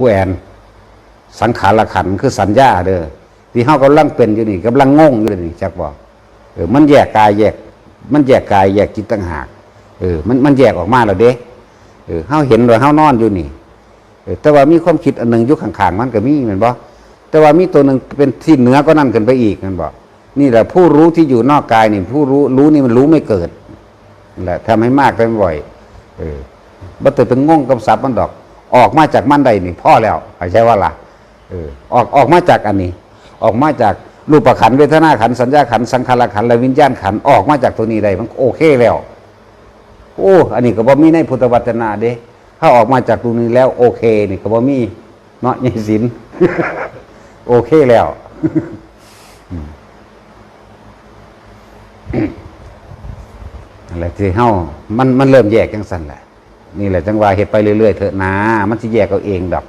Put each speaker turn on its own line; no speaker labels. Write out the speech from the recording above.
ผู้แอนสังขารขันคือสัญญาเด้อที่เฮากำลังเป็นอยู่นี่กำลังงงอยู่นี่จักบอกเออมันแยกกายแยก มันแยกกายแยกจิตต่างหากเออมันมันแยกออกมาแล้วเด้เออเฮาเห็นเลยเฮานอนอยู่นี่เออแต่ว่ามีความคิดอันหนึ่งยู่ข้างๆมันก็มีแม่นบ่แต่ว่ามีตัวหนึ่งเป็นที่เหนือก็นั่นขึ้นไปอีกแม่นบ่นี่แหละผู้รู้ที่อยู่นอกกายนี่ผู้รู้รู้นี่มันรู้ไม่เกิดนั่แหละทำให้มากไปบ่อย เออบ่ต้องไปงงกับศัพท์มันดอก ออกมาจากมันใดนี่พ่อแล้วเข้าใจว่าล่ะเออออกออกมาจากอันนี้ ออกมาจากรูปขันเวทนาขันสัญญาขันสังขารขันและวิญญาณขันออกมาจากตัวนี้ได้มันโอเคแล้ว โอ้อันนี้ก็บ่มีในพุทธวัจนะเด้ถ้าออกมาจากตัวนี้แล้ว โอเคนี่ก็บ่มีเนาะยายสินโอเคแล้วอะไรที่เฮามันมันเริ่มแยกจังสั่นแหละ นี่แหละจังว่าเห็ดไปเรื่อยๆเถอะนะมันจะแยกเอาเองดอก